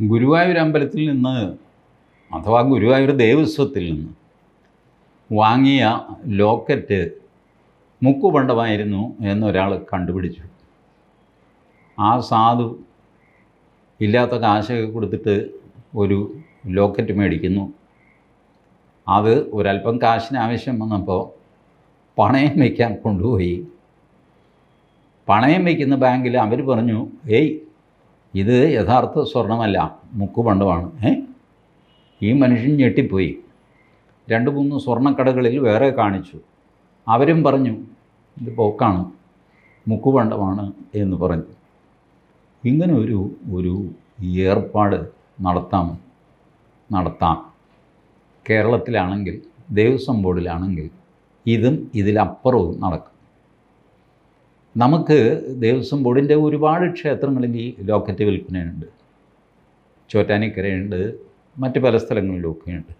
ഗുരുവായൂർ അമ്പലത്തിൽ നിന്ന് അഥവാ ഗുരുവായൂർ ദേവസ്വത്തിൽ നിന്ന് വാങ്ങിയ ലോക്കറ്റ് മുക്കുപണ്ടമായിരുന്നു എന്നൊരാൾ കണ്ടുപിടിച്ചു. ആ സാധു ഇല്ലാത്ത കാശൊക്കെ കൊടുത്തിട്ട് ഒരു ലോക്കറ്റ് മേടിക്കുന്നു. അത് ഒരല്പം കാശിന് ആവശ്യം വന്നപ്പോൾ പണയം വയ്ക്കാൻ കൊണ്ടുപോയി. പണയം വയ്ക്കുന്ന ബാങ്കിൽ അവർ പറഞ്ഞു ഏയ് ഇത് യഥാർത്ഥ സ്വർണമല്ല മുക്കുപണ്ടമാണ് ഏ? ഈ മനുഷ്യൻ ഞെട്ടിപ്പോയി. രണ്ട് മൂന്ന് സ്വർണക്കടകളിൽ വേറെ കാണിച്ചു. അവരും പറഞ്ഞു ഇത് പോക്കാണ് മുക്കുപണ്ടമാണ് എന്ന് പറഞ്ഞു. ഇങ്ങനെ ഒരു ഒരു ഏർപ്പാട് നടത്താം നടത്താം. കേരളത്തിലാണെങ്കിൽ ദേവസ്വം ബോർഡിലാണെങ്കിൽ ഇതും ഇതിലപ്പുറവും നടക്കും. നമുക്ക് ദേവസ്വം ബോർഡിന്റെ ഒരുപാട് ക്ഷേത്രങ്ങളിൽ ഈ ലോക്കറ്റ് വിൽപ്പനയുണ്ട്. ചോറ്റാനിക്കരയുണ്ട് മറ്റ് പല സ്ഥലങ്ങളിലൊക്കെയുണ്ട്.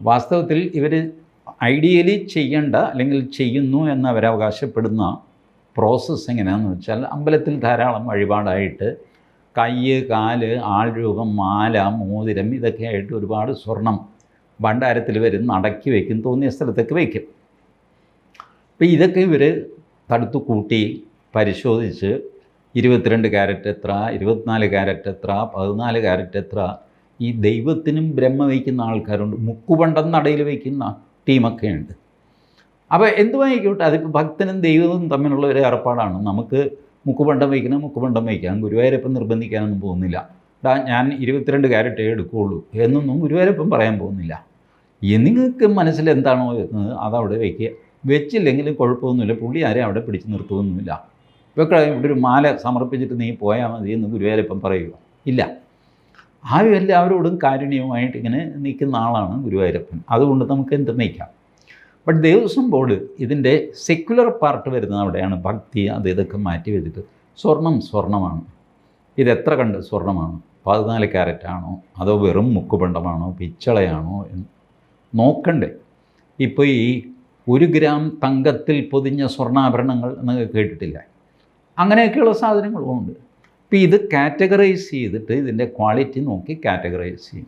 വാസ്തവത്തിൽ ഇവർ ഐഡിയലി ചെയ്യേണ്ട അല്ലെങ്കിൽ ചെയ്യുന്നു എന്ന് അവരവകാശപ്പെടുന്ന പ്രോസസ്സ് എങ്ങനെയാണെന്ന് വെച്ചാൽ അമ്പലത്തിൽ ധാരാളം വഴിപാടായിട്ട് കയ്യ് കാൽ ആൾരൂപം മാല മോതിരം ഇതൊക്കെ ആയിട്ട് ഒരുപാട് സ്വർണം ഭണ്ഡാരത്തിൽ വരുന്ന അടക്കി വയ്ക്കും തോന്നിയ സ്ഥലത്തൊക്കെ വയ്ക്കും. അപ്പോൾ ഇതൊക്കെ ഇവർ തടുത്തു കൂട്ടി പരിശോധിച്ച് ഇരുപത്തിരണ്ട് ക്യാരറ്റ് എത്ര ഇരുപത്തിനാല് ക്യാരറ്റ് എത്ര പതിനാല് ക്യാരറ്റ് എത്ര ഈ ദൈവത്തിനും ബ്രഹ്മ വയ്ക്കുന്ന ആൾക്കാരുണ്ട് മുക്കുപണ്ടം നടയിൽ വയ്ക്കുന്ന ടീമൊക്കെ ഉണ്ട്. അപ്പോൾ എന്തുമായിക്കോട്ടെ അതിപ്പോൾ ഭക്തനും ദൈവവും തമ്മിലുള്ള ഒരു ഏർപ്പാടാണ്. നമുക്ക് മുക്കുപണ്ടം വയ്ക്കണം മുക്കുപണ്ടം വയ്ക്കാം. ഗുരുവായൂരപ്പം നിർബന്ധിക്കാനൊന്നും പോകുന്നില്ല. ഡാ ഞാൻ ഇരുപത്തിരണ്ട് ക്യാരറ്റേ എടുക്കുകയുള്ളൂ എന്നൊന്നും ഗുരുവായൂരപ്പം പറയാൻ പോകുന്നില്ല. നിങ്ങൾക്ക് മനസ്സിൽ എന്താണോ എന്ന് അതവിടെ വയ്ക്കുക. വെച്ചില്ലെങ്കിലും കുഴപ്പമൊന്നുമില്ല. പുള്ളി ആരെയും അവിടെ പിടിച്ച് നിർത്തുമൊന്നുമില്ല ഇവക്കെ ഇവിടെ ഒരു മാല സമർപ്പിച്ചിട്ട് നീ പോയാൽ മതി എന്ന് ഗുരുവായൂരപ്പം പറയുക. ഇല്ല. ആ എല്ലാവരോടും കാരുണ്യവുമായിട്ട് ഇങ്ങനെ നിൽക്കുന്ന ആളാണ് ഗുരുവായൂരപ്പൻ. അതുകൊണ്ട് നമുക്ക് എന്ത് നയിക്കാം. ബട്ട് ദേവസ്വം ബോർഡ് ഇതിന്റെ സെക്യുലർ പാർട്ട് വരുന്നത് അവിടെയാണ്. ഭക്തി അത് ഇതൊക്കെ മാറ്റി വെച്ചിട്ട് സ്വർണം സ്വർണമാണ്. ഇതെത്ര കണ്ട് സ്വർണമാണ്? പതിനാല് ക്യാരറ്റ് ആണോ? അതോ വെറും മുക്കുപണ്ടമാണോ? പിച്ചളയാണോ? എന്ന് നോക്കണ്ടേ. ഇപ്പോൾ ഈ ഒരു ഗ്രാം തങ്കത്തിൽ പൊതിഞ്ഞ സ്വർണാഭരണങ്ങൾ എന്നൊക്കെ കേട്ടിട്ടില്ല. അങ്ങനെയൊക്കെയുള്ള സാധനങ്ങളും ഉണ്ട്. അപ്പോൾ ഇത് കാറ്റഗറൈസ് ചെയ്തിട്ട് ഇതിന്റെ ക്വാളിറ്റി നോക്കി കാറ്റഗറൈസ് ചെയ്യും.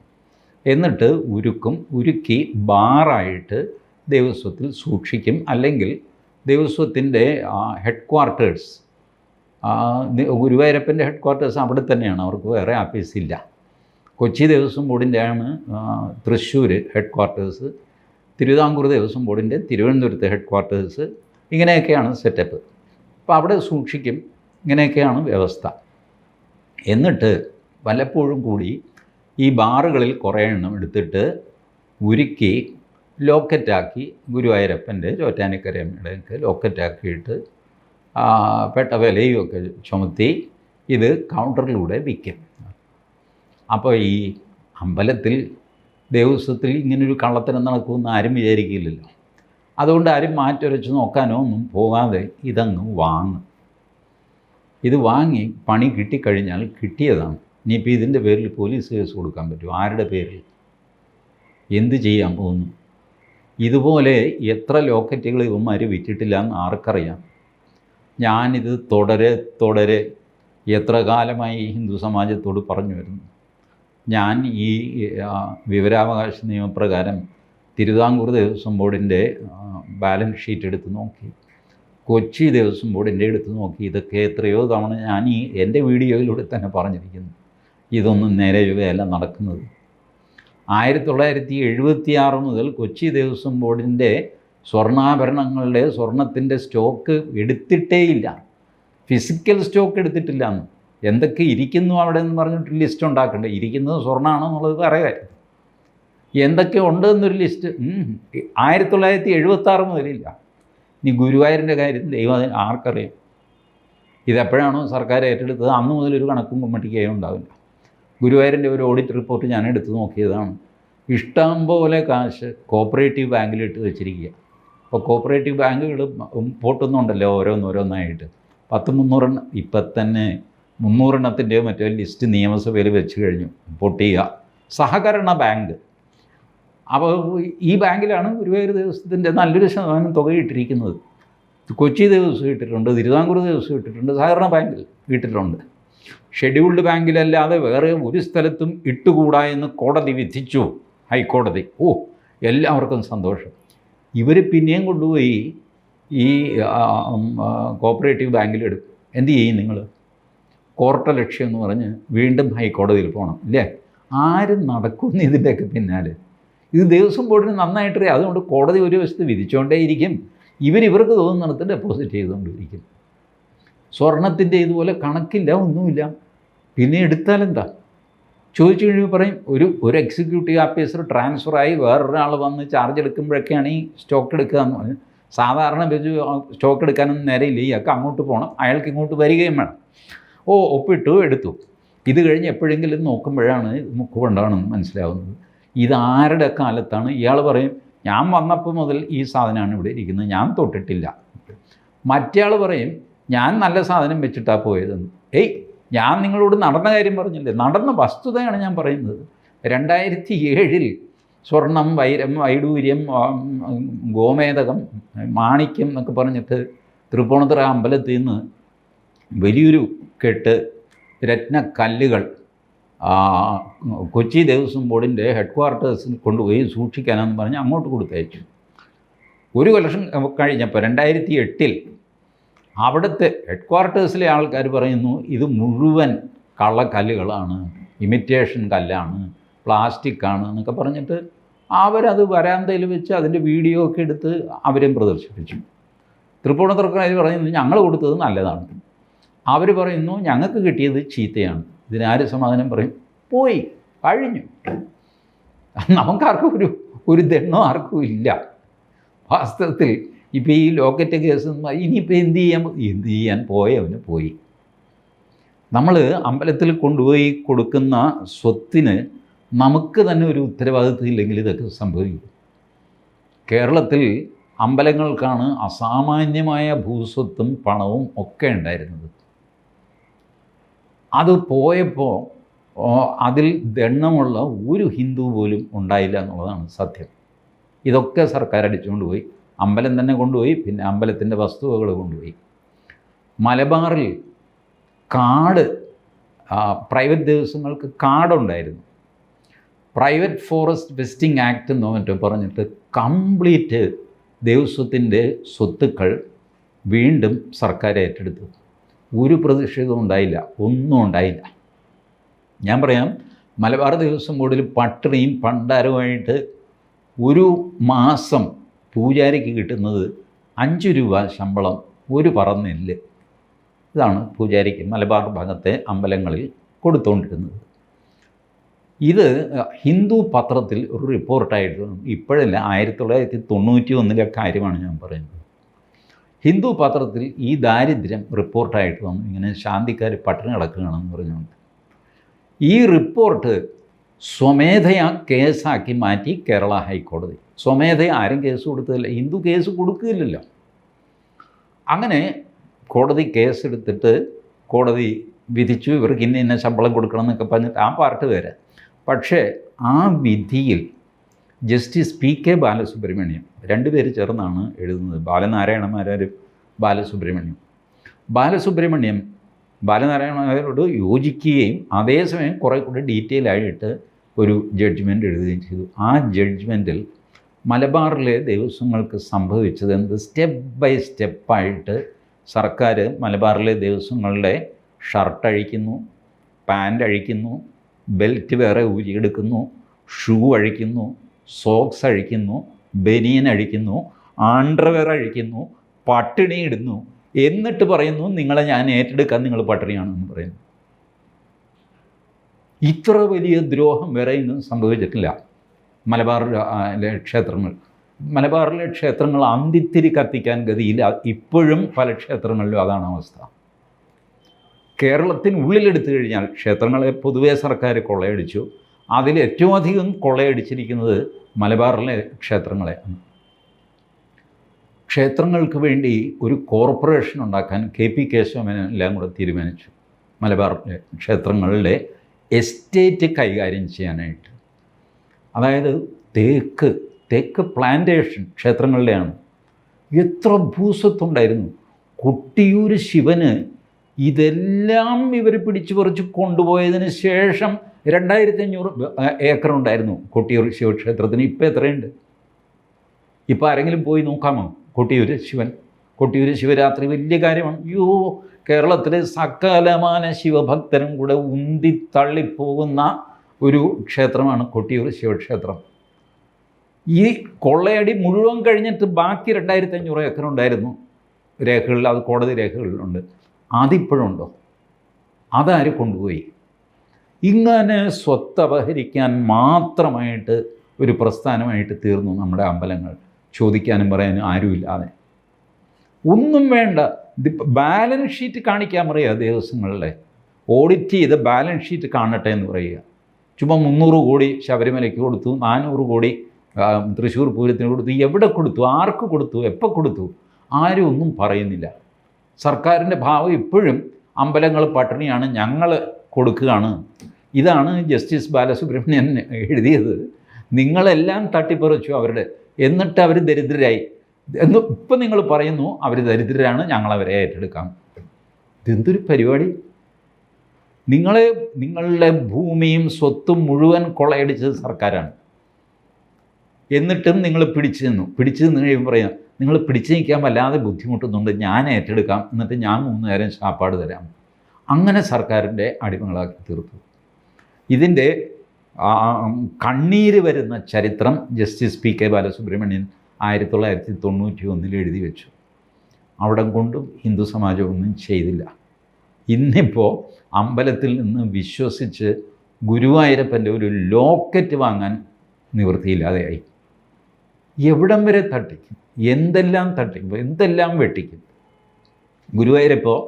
എന്നിട്ട് ഉരുക്കും ഉരുക്കി ബാറായിട്ട് ദേവസ്വത്തിൽ സൂക്ഷിക്കും. അല്ലെങ്കിൽ ദേവസ്വത്തിന്റെ ഹെഡ് ക്വാർട്ടേഴ്സ് ഗുരുവായൂരപ്പന്റെ ഹെഡ് ക്വാർട്ടേഴ്സ് അവിടെ തന്നെയാണ്. അവർക്ക് വേറെ ആഫീസില്ല കൊച്ചി ദേവസ്വം ബോർഡിന്റെയാണ് തൃശ്ശൂർ ഹെഡ് ക്വാർട്ടേഴ്സ് തിരുവിതാംകൂർ ദേവസ്വം ബോർഡിന്റെ തിരുവനന്തപുരത്തെ ഹെഡ് ക്വാർട്ടേഴ്സ് ഇങ്ങനെയൊക്കെയാണ് സെറ്റപ്പ് അപ്പോൾ അവിടെ സൂക്ഷിക്കും ഇങ്ങനെയൊക്കെയാണ് വ്യവസ്ഥ. എന്നിട്ട് വല്ലപ്പോഴും കൂടി ഈ ബാറുകളിൽ കുറേ എണ്ണം എടുത്തിട്ട് ഉരുക്കി ലോക്കറ്റാക്കി ഗുരുവായൂരപ്പന്റെ ചോറ്റാനിക്കരയമ്മയുടെയൊക്കെ ലോക്കറ്റാക്കിയിട്ട് പെട്ട വിലയുമൊക്കെ ചുമത്തി ഇത് കൗണ്ടറിലൂടെ വിൽക്കും. അപ്പോൾ ഈ അമ്പലത്തിൽ ദേവസ്വത്തിൽ ഇങ്ങനൊരു കള്ളത്തരം നടക്കുമെന്ന് ആരും വിചാരിക്കില്ലല്ലോ. അതുകൊണ്ട് ആരും മാറ്റുരച്ച് നോക്കാനോ ഒന്നും പോകാതെ ഇതങ്ങ് വാങ്ങും. ഇത് വാങ്ങി പണി കിട്ടിക്കഴിഞ്ഞാൽ കിട്ടിയതാണ്. ഇനിയിപ്പോൾ ഇതിന്റെ പേരിൽ പോലീസ് കേസ് കൊടുക്കാൻ പറ്റും ആരുടെ പേരിൽ? എന്ത് ചെയ്യാൻ പോകുന്നു? ഇതുപോലെ എത്ര ലോക്കറ്റുകൾ ഇവന്മാർ വിറ്റിട്ടില്ല എന്ന് ആർക്കറിയാം? ഞാനിത് തുടരെ തുടരെ എത്ര കാലമായി ഹിന്ദു സമാജത്തോട് പറഞ്ഞു വരുന്നു? ഞാൻ ഈ വിവരാവകാശ നിയമപ്രകാരം തിരുവിതാംകൂർ ദേവസ്വം ബോർഡിന്റെ ബാലൻസ് ഷീറ്റ് എടുത്ത് നോക്കി. കൊച്ചി ദേവസ്വം ബോർഡിന്റെ എടുത്ത് നോക്കി. ഇതൊക്കെ എത്രയോ തവണ ഞാൻ ഈ എന്റെ വീഡിയോയിലൂടെ തന്നെ പറഞ്ഞിരിക്കുന്നു. ഇതൊന്നും നേരെ ഇവയല്ല നടക്കുന്നത്. ആയിരത്തി തൊള്ളായിരത്തി എഴുപത്തി ആറ് മുതൽ കൊച്ചി ദേവസ്വം ബോർഡിന്റെ സ്വർണാഭരണങ്ങളുടെ സ്വർണത്തിന്റെ സ്റ്റോക്ക് എടുത്തിട്ടേയില്ല ഫിസിക്കൽ സ്റ്റോക്ക് എടുത്തിട്ടില്ല എന്ന് എന്തൊക്കെ ഇരിക്കുന്നു അവിടെ എന്ന് പറഞ്ഞിട്ട് ലിസ്റ്റ് ഉണ്ടാക്കണ്ടേ? ഇരിക്കുന്നത് സ്വർണമാണോ എന്നുള്ളത് കാര്യം. എന്തൊക്കെ ഉണ്ട് എന്നൊരു ലിസ്റ്റ് ആയിരത്തി തൊള്ളായിരത്തി എഴുപത്തി ആറ് മുതലില്ല ഇനി ഗുരുവായൂരിന്റെ കാര്യം ദൈവം ആർക്കറിയാം? ഇതെപ്പോഴാണോ സർക്കാർ ഏറ്റെടുത്തത്? അന്ന് മുതൽ ഒരു കണക്കും കുമ്മട്ടിക്കുകയും ഉണ്ടാവില്ല. ഗുരുവായൂരിന്റെ ഒരു ഓഡിറ്റ് റിപ്പോർട്ട് ഞാൻ എടുത്തു നോക്കിയതാണ്. ഇഷ്ടം പോലെ കാശ് കോപ്പറേറ്റീവ് ബാങ്കിലിട്ട് വെച്ചിരിക്കുക. അപ്പോൾ കോപ്പറേറ്റീവ് ബാങ്കുകൾ പൊട്ടുന്നുണ്ടല്ലോ ഓരോന്നോരോന്നായിട്ട് പത്ത് മുന്നൂറെണ്ണം. ഇപ്പം തന്നെ മുന്നൂറെണ്ണത്തിന്റെയോ മറ്റോ ലിസ്റ്റ് നിയമസഭയിൽ വെച്ച് കഴിഞ്ഞു പൊട്ടിയ സഹകരണ ബാങ്ക്. അപ്പോൾ ഈ ബാങ്കിലാണ് ഗുരുവായൂർ ദേവസ്വത്തിന്റെ നല്ലൊരു ശതമാനം തുക ഇട്ടിരിക്കുന്നത്. കൊച്ചി ദേവസ്വം ഇട്ടിട്ടുണ്ട് തിരുവിതാംകൂർ ദേവസ്വം ഇട്ടിട്ടുണ്ട് സഹകരണ ബാങ്കിൽ ഇട്ടിട്ടുണ്ട്. ഷെഡ്യൂൾഡ് ബാങ്കിലല്ലാതെ വേറെ ഒരു സ്ഥലത്തും ഇട്ടുകൂടാ എന്ന് കോടതി വിധിച്ചു ഹൈക്കോടതി. ഓ എല്ലാവർക്കും സന്തോഷം. ഇവർ പിന്നെയും കൊണ്ടുപോയി ഈ കോപ്പറേറ്റീവ് ബാങ്കിലെടുക്കും എന്ത് ചെയ്യും നിങ്ങൾ? കോർട്ട ലക്ഷ്യം എന്ന് പറഞ്ഞ് വീണ്ടും ഹൈക്കോടതിയിൽ പോകണം ഇല്ലേ? ആരും നടക്കുന്നു ഇതിന്റെയൊക്കെ പിന്നാലെ? ഇത് ദേവസ്വം ബോർഡിന് നന്നായിട്ടറിയാം. അതുകൊണ്ട് കോടതി ഒരു വശത്ത് വിധിച്ചുകൊണ്ടേയിരിക്കും ഇവരിവർക്ക് തോന്നുന്നിടത്ത് ഡെപ്പോസിറ്റ് ചെയ്തുകൊണ്ടിരിക്കും. സ്വർണത്തിന്റെ ഇതുപോലെ കണക്കില്ല ഒന്നുമില്ല. പിന്നെ എടുത്താലെന്താ? ചോദിച്ചു കഴിയുമ്പോൾ പറയും ഒരു ഒരു എക്സിക്യൂട്ടീവ് ഓഫീസർ ട്രാൻസ്ഫറായി വേറൊരാൾ വന്ന് ചാർജ് എടുക്കുമ്പോഴൊക്കെയാണ് ഈ സ്റ്റോക്ക് എടുക്കുക എന്ന് പറഞ്ഞ്. സാധാരണ സ്റ്റോക്ക് എടുക്കാനൊന്നും നേരെയില്ല അക്ക അങ്ങോട്ട് പോകണം അയാൾക്ക് ഇങ്ങോട്ട് വരികയും വേണം. ഓ ഒപ്പിട്ടു എടുത്തു. ഇത് കഴിഞ്ഞ് എപ്പോഴെങ്കിലും നോക്കുമ്പോഴാണ് മുക്കുകൊണ്ടാണെന്ന് മനസ്സിലാവുന്നത്. ഇതാരുടെ കാലത്താണ്? ഇയാൾ പറയും ഞാൻ വന്നപ്പോൾ മുതൽ ഈ സാധനമാണ് ഇവിടെ ഇരിക്കുന്നത്. ഞാൻ തൊട്ടിട്ടില്ല. മറ്റയാൾ പറയും ഞാൻ നല്ല സാധനം വെച്ചിട്ടാണ് പോയതെന്ന്. ഏയ് ഞാൻ നിങ്ങളോട് നടന്ന കാര്യം പറഞ്ഞില്ലേ? നടന്ന വസ്തുതയാണ് ഞാൻ പറയുന്നത്. രണ്ടായിരത്തി ഏഴിൽ സ്വർണം വൈരം വൈഡൂര്യം ഗോമേതകം മാണിക്യം എന്നൊക്കെ പറഞ്ഞിട്ട് തൃപ്പൂണിത്തുറ അമ്പലത്തിൽ നിന്ന് വലിയൊരു കെട്ട് രത്നക്കല്ലുകൾ കൊച്ചി ദേവസ്വം ബോർഡിന്റെ ഹെഡ് ക്വാർട്ടേഴ്സിൽ കൊണ്ടുപോയി സൂക്ഷിക്കാനെന്ന് പറഞ്ഞ് അങ്ങോട്ട് കൊടുത്തയച്ചു. ഒരു കൊല്ലം കഴിഞ്ഞപ്പോൾ രണ്ടായിരത്തി എട്ടിൽ അവിടുത്തെ ഹെഡ് ക്വാർട്ടേഴ്സിലെ ആൾക്കാർ പറയുന്നു ഇത് മുഴുവൻ കള്ളക്കല്ലുകളാണ് ഇമിറ്റേഷൻ കല്ലാണ് പ്ലാസ്റ്റിക്കാണ് എന്നൊക്കെ പറഞ്ഞിട്ട് അവരത് വരാന്തയിൽ വെച്ച് അതിന്റെ വീഡിയോ ഒക്കെ എടുത്ത് അവരും പ്രദർശിപ്പിച്ചു. തൃപ്പൂണിത്തുറക്കാർ പറയുന്നത് ഞങ്ങൾ കൊടുത്തത് നല്ലതാണ്. അവർ പറയുന്നു ഞങ്ങൾക്ക് കിട്ടിയത് ചീത്തയാണ്. ഇതിനാര് സമാധാനം പറയും? പോയി കഴിഞ്ഞു. നമുക്കാർക്കും ഒരു ഒരു ദണ്ണോ ആർക്കും ഇല്ല. വാസ്തവത്തിൽ ഇപ്പോൾ ഈ ലോക്കറ്റ് കേസ് ഇനിയിപ്പോൾ എന്ത് ചെയ്യാൻ എന്ത് ചെയ്യാൻ പോയവന് പോയി. നമ്മൾ അമ്പലത്തിൽ കൊണ്ടുപോയി കൊടുക്കുന്ന സ്വത്തിന് നമുക്ക് തന്നെ ഒരു ഉത്തരവാദിത്വം ഇല്ലെങ്കിൽ ഇതൊക്കെ സംഭവിക്കും. കേരളത്തിൽ അമ്പലങ്ങൾക്കാണ് അസാമാന്യമായ ഭൂസ്വത്തും പണവും ഒക്കെ ഉണ്ടായിരുന്നത്. അത് പോയപ്പോൾ അതിൽ ദണ്ണമുള്ള ഒരു ഹിന്ദു പോലും ഉണ്ടായില്ല എന്നുള്ളതാണ് സത്യം. ഇതൊക്കെ സർക്കാർ അടിച്ചുകൊണ്ട് പോയി. അമ്പലം തന്നെ കൊണ്ടുപോയി. പിന്നെ അമ്പലത്തിന്റെ വസ്തുവകൾ കൊണ്ടുപോയി. മലബാറിൽ കാട് പ്രൈവറ്റ് ദേവസ്വങ്ങൾക്ക് കാടുണ്ടായിരുന്നു. പ്രൈവറ്റ് ഫോറസ്റ്റ് വെസ്റ്റിംഗ് ആക്ട് എന്നോ മറ്റോ പറഞ്ഞിട്ട് കംപ്ലീറ്റ് ദേവസ്വത്തിന്റെ സ്വത്തുക്കൾ വീണ്ടും സർക്കാർ ഏറ്റെടുത്തു. ഒരു പ്രതിഷേധവും ഉണ്ടായില്ല ഒന്നും ഉണ്ടായില്ല. ഞാൻ പറയാം മലബാർ ദേവസ്വം ബോർഡിൽ പട്ടിണിയും പണ്ടാരവുമായിട്ട് ഒരു മാസം പൂജാരിക്ക് കിട്ടുന്നത് അഞ്ച് രൂപ ശമ്പളം ഒരു പറ നെല്ല് ഇതാണ് പൂജാരിക്ക് മലബാർ ഭാഗത്തെ അമ്പലങ്ങളിൽ കൊടുത്തുകൊണ്ടിരുന്നത് ഇത് ഹിന്ദു പത്രത്തിൽ ഒരു റിപ്പോർട്ടായിട്ട്. ഇപ്പോഴല്ല ആയിരത്തി തൊള്ളായിരത്തി തൊണ്ണൂറ്റി ഒന്നിലെ കാര്യമാണ് ഞാൻ പറയുന്നത്. ഹിന്ദു പത്രത്തിൽ ഈ ദാരിദ്ര്യം റിപ്പോർട്ടായിട്ട് വന്നു. ഇങ്ങനെ ശാന്തിക്കാർ പട്ടിണി കിടക്കുകയാണെന്ന് പറഞ്ഞുകൊണ്ട്. ഈ റിപ്പോർട്ട് സ്വമേധയാ കേസാക്കി മാറ്റി കേരള ഹൈക്കോടതി. സ്വമേധയ ആരും കേസ് കൊടുത്തില്ല ഹിന്ദു കേസ് കൊടുക്കില്ലല്ലോ അങ്ങനെ കോടതി കേസെടുത്തിട്ട് കോടതി വിധിച്ചു. ഇവർക്ക് ഇന്ന ഇന്ന ശമ്പളം കൊടുക്കണം എന്നൊക്കെ പറഞ്ഞിട്ട് ആ പാർട്ട് വരെ. പക്ഷേ ആ വിധിയിൽ ജസ്റ്റിസ് പി കെ ബാലസുബ്രഹ്മണ്യം രണ്ടുപേര് ചേർന്നാണ് എഴുതുന്നത്. ബാലനാരായണമാരും ബാലസുബ്രഹ്മണ്യം. ബാലസുബ്രഹ്മണ്യം ബാലനാരായണമാരോട് യോജിക്കുകയും അതേസമയം കുറേ കൂടി ഡീറ്റെയിൽ ആയിട്ട് ഒരു ജഡ്ജ്മെന്റ് എഴുതുകയും ചെയ്തു. ആ ജഡ്ജ്മെന്റിൽ മലബാറിലെ ദേവസ്വങ്ങൾക്ക് സംഭവിച്ചത് എന്ത്? സ്റ്റെപ്പ് ബൈ സ്റ്റെപ്പായിട്ട് സർക്കാർ മലബാറിലെ ദേവസ്വങ്ങളുടെ ഷർട്ട് അഴിക്കുന്നു പാന്റ് അഴിക്കുന്നു ബെൽറ്റ് വേറെ ഊരിയെടുക്കുന്നു ഷൂ അഴിക്കുന്നു സോക്സ് അഴിക്കുന്നു ബനിയൻ അഴിക്കുന്നു ആണ്ടർവെയർ അഴിക്കുന്നു പട്ടിണി ഇടുന്നു. എന്നിട്ട് പറയുന്നു നിങ്ങളെ ഞാൻ ഏറ്റെടുക്കാൻ നിങ്ങൾ പട്ടിണിയാണെന്ന് പറയുന്നു. ഇത്ര വലിയ ദ്രോഹം വരെ ഇന്നും സംഭവിച്ചിട്ടില്ല. മലബാറിലെ ക്ഷേത്രങ്ങൾ. മലബാറിലെ ക്ഷേത്രങ്ങൾ അന്തിത്തിരി കത്തിക്കാൻ ഗതിയില്ല. ഇപ്പോഴും പല ക്ഷേത്രങ്ങളിലും അതാണ് അവസ്ഥ. കേരളത്തിന് ഉള്ളിലെടുത്തു കഴിഞ്ഞാൽ ക്ഷേത്രങ്ങളെ പൊതുവേ സർക്കാർ കൊള്ളയടിച്ചു. അതിൽ ഏറ്റവും അധികം കൊള്ളയടിച്ചിരിക്കുന്നത് മലബാറിലെ ക്ഷേത്രങ്ങളെയാണ്. ക്ഷേത്രങ്ങൾക്ക് വേണ്ടി ഒരു കോർപ്പറേഷൻ ഉണ്ടാക്കാൻ കെ പി കേശവമേനൻ കൂടെ തീരുമാനിച്ചു. മലബാറിലെ ക്ഷേത്രങ്ങളിലെ എസ്റ്റേറ്റ് കൈകാര്യം ചെയ്യാനായിട്ട്. അതായത് തേക്ക് തേക്ക് പ്ലാന്റേഷൻ ക്ഷേത്രങ്ങളിലെയാണ്. എത്ര ഭൂസ്വത്തുണ്ടായിരുന്നു. കൊട്ടിയൂർ ശിവന് ഇതെല്ലാം ഇവർ പിടിച്ചു പറിച്ച് കൊണ്ടുപോയതിന് ശേഷം രണ്ടായിരത്തി അഞ്ഞൂറ് ഏക്കർ ഉണ്ടായിരുന്നു കൊട്ടിയൂർ ശിവക്ഷേത്രത്തിന്. ഇപ്പം എത്രയുണ്ട്? ഇപ്പം ആരെങ്കിലും പോയി നോക്കാമോ? കൊട്ടിയൂർ ശിവൻ. കൊട്ടിയൂർ ശിവരാത്രി വലിയ കാര്യമാണ്. അയ്യോ കേരളത്തിലെ സകലമാന ശിവഭക്തരും കൂടെ ഉന്തി തള്ളിപ്പോകുന്ന ഒരു ക്ഷേത്രമാണ് കൊട്ടിയൂർ ശിവക്ഷേത്രം. ഈ കൊള്ളയടി മുഴുവൻ കഴിഞ്ഞിട്ട് ബാക്കി രണ്ടായിരത്തി അഞ്ഞൂറ് ഏക്കർ ഉണ്ടായിരുന്നു. രേഖകളിൽ അത് കോടതി രേഖകളിലുണ്ട്. അതിപ്പോഴുണ്ടോ? അതാര് കൊണ്ടുപോയി? ഇങ്ങനെ സ്വത്ത് അപഹരിക്കാൻ മാത്രമായിട്ട് ഒരു പ്രസ്ഥാനമായിട്ട് തീർന്നു നമ്മുടെ അമ്പലങ്ങൾ. ചോദിക്കാനും പറയാനും ആരുമില്ലാതെ ഒന്നും വേണ്ട. ബാലൻസ് ഷീറ്റ് കാണിക്കാൻ പറയുക ദേവസ്വങ്ങളിലെ. ഓഡിറ്റ് ചെയ്ത് ബാലൻസ് ഷീറ്റ് കാണട്ടെ എന്ന് പറയുക. ചുമ്മാ മുന്നൂറ് കോടി ശബരിമലയ്ക്ക് കൊടുത്തു നാനൂറ് കോടി തൃശ്ശൂർ പൂരത്തിന് കൊടുത്തു എവിടെ കൊടുത്തു ആർക്ക് കൊടുത്തു എപ്പോൾ കൊടുത്തു ആരും ഒന്നും പറയുന്നില്ല. സർക്കാരിന്റെ ഭാവം ഇപ്പോഴും അമ്പലങ്ങൾ പട്ടിണിയാണ് ഞങ്ങൾ കൊടുക്കുകയാണ്. ഇതാണ് ജസ്റ്റിസ് ബാലസുബ്രഹ്മണ്യൻ എഴുതിയത്. നിങ്ങളെല്ലാം തട്ടിപ്പറിച്ചു അവരുടെ. എന്നിട്ട് അവർ ദരിദ്രരായി. എന്ന് ഇപ്പം നിങ്ങൾ പറയുന്നു അവർ ദരിദ്രരാണ് ഞങ്ങളവരെ ഏറ്റെടുക്കാം. ഇതെന്തൊരു പരിപാടി? നിങ്ങളെ നിങ്ങളുടെ ഭൂമിയും സ്വത്തും മുഴുവൻ കൊള്ളയടിച്ചത് സർക്കാരാണ്. എന്നിട്ടും നിങ്ങൾ പിടിച്ചു നിന്നു. പിടിച്ചു നിന്ന് കഴിയുമ്പോൾ പറയാം നിങ്ങൾ പിടിച്ചു നിൽക്കാൻ വല്ലാതെ ബുദ്ധിമുട്ടുന്നുണ്ട് ഞാൻ ഏറ്റെടുക്കാം. എന്നിട്ട് ഞാൻ മൂന്ന് നേരം ശാപ്പാട് തരാം. അങ്ങനെ സർക്കാരിന്റെ അടിമകളാക്കി തീർത്തു. ഇതിന്റെ കണ്ണീര് വരുന്ന ചരിത്രം ജസ്റ്റിസ് പി കെ ബാലസുബ്രഹ്മണ്യൻ ആയിരത്തി തൊള്ളായിരത്തി തൊണ്ണൂറ്റി ഒന്നിൽ എഴുതി വെച്ചു. അവിടം കൊണ്ടും ഹിന്ദു സമാജമൊന്നും ചെയ്തില്ല. ഇന്നിപ്പോൾ അമ്പലത്തിൽ നിന്ന് വിശ്വസിച്ച് ഗുരുവായൂരപ്പന്റെ ഒരു ലോക്കറ്റ് വാങ്ങാൻ നിവൃത്തിയില്ലാതെയായി. എവിടം വരെ തട്ടിക്കും? എന്തെല്ലാം തട്ടിക്കും? എന്തെല്ലാം വെട്ടിക്കും? ഗുരുവായൂരപ്പോൾ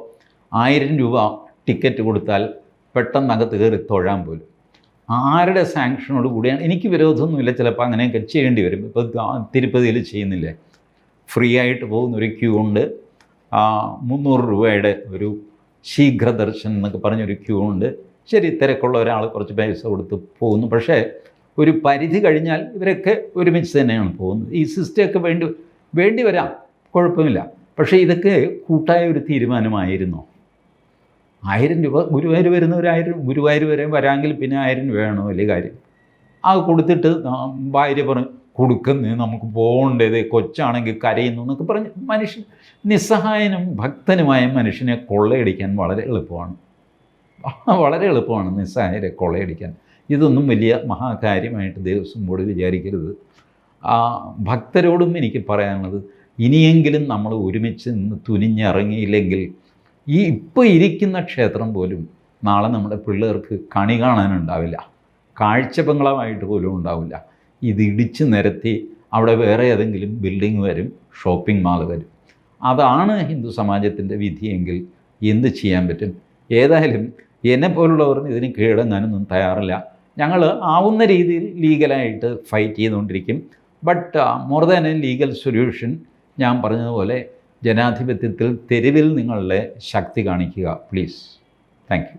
ആയിരം രൂപ ടിക്കറ്റ് കൊടുത്താൽ പെട്ടെന്ന് അകത്ത് കയറി തൊഴാൻ പോലും. ആരുടെ സാങ്ഷനോട് കൂടിയാണ്? എനിക്ക് വിരോധമൊന്നുമില്ല. ചിലപ്പോൾ അങ്ങനെയൊക്കെ ചെയ്യേണ്ടി വരും. ഇപ്പോൾ തിരുപ്പതിയിൽ ചെയ്യുന്നില്ലേ? ഫ്രീ ആയിട്ട് പോകുന്ന ഒരു ക്യൂ ഉണ്ട്. മുന്നൂറ് രൂപയുടെ ഒരു ശീഘ്രദർശൻ എന്നൊക്കെ പറഞ്ഞൊരു ക്യൂ ഉണ്ട്. ശരി തിരക്കുള്ള ഒരാൾ കുറച്ച് പൈസ കൊടുത്ത് പോകുന്നു. പക്ഷേ ഒരു പരിധി കഴിഞ്ഞാൽ ഇവരൊക്കെ ഒരുമിച്ച് തന്നെയാണ് പോകുന്നത്. ഈ സിസ്റ്റമൊക്കെ വേണ്ടി വേണ്ടി വരാം. കുഴപ്പമില്ല. പക്ഷേ ഇതൊക്കെ കൂട്ടായ ഒരു തീരുമാനമായിരുന്നോ? ആയിരം രൂപ ഗുരുവായൂർ വരുന്നവരായിരം ഗുരുവായൂർ വരെ വരാമെങ്കിൽ പിന്നെ ആയിരം രൂപ വേണോ? വലിയ കാര്യം. അത് കൊടുത്തിട്ട് ആ ഭാര്യ പറഞ്ഞു കൊടുക്കുന്നേ നമുക്ക് പോകേണ്ടത് കൊച്ചാണെങ്കിൽ കരയുന്നു എന്നൊക്കെ പറഞ്ഞ് മനുഷ്യൻ നിസ്സഹായനും ഭക്തനുമായ മനുഷ്യനെ കൊള്ളയടിക്കാൻ വളരെ എളുപ്പമാണ്. വളരെ എളുപ്പമാണ് നിസ്സഹായരെ കൊള്ളയടിക്കാൻ. ഇതൊന്നും വലിയ മഹാകാര്യമായിട്ട് ദേവസ്വം ബോർഡ് വിചാരിക്കരുത്. ആ ഭക്തരോടും എനിക്ക് പറയാനുള്ളത് ഇനിയെങ്കിലും നമ്മൾ ഒരുമിച്ച് നിന്ന് തുനിഞ്ഞിറങ്ങിയില്ലെങ്കിൽ ഈ ഇപ്പോൾ ഇരിക്കുന്ന ക്ഷേത്രം പോലും നാളെ നമ്മുടെ പിള്ളേർക്ക് കണി കാണാനുണ്ടാവില്ല. കാഴ്ച കാഴ്ചബംഗ്ലാവായിട്ട് പോലും ഉണ്ടാവില്ല. ഇത് ഇടിച്ച് നിരത്തി അവിടെ വേറെ ഏതെങ്കിലും ബിൽഡിംഗ് വരും ഷോപ്പിംഗ് മാൾ വരും. അതാണ് ഹിന്ദു സമാജത്തിന്റെ വിധിയെങ്കിൽ എന്ത് ചെയ്യാൻ പറ്റും? ഏതായാലും എന്നെ പോലുള്ളവർ ഇതിന് കീഴടങ്ങാനൊന്നും തയ്യാറില്ല. ഞങ്ങൾ ആവുന്ന രീതിയിൽ ലീഗലായിട്ട് ഫൈറ്റ് ചെയ്തുകൊണ്ടിരിക്കും. But more than a legal solution ഞാൻ പറഞ്ഞതുപോലെ ജനാധിപത്യത്തിൽ തെരുവിൽ നിങ്ങളുടെ ശക്തി കാണിക്കുക പ്ലീസ് താങ്ക്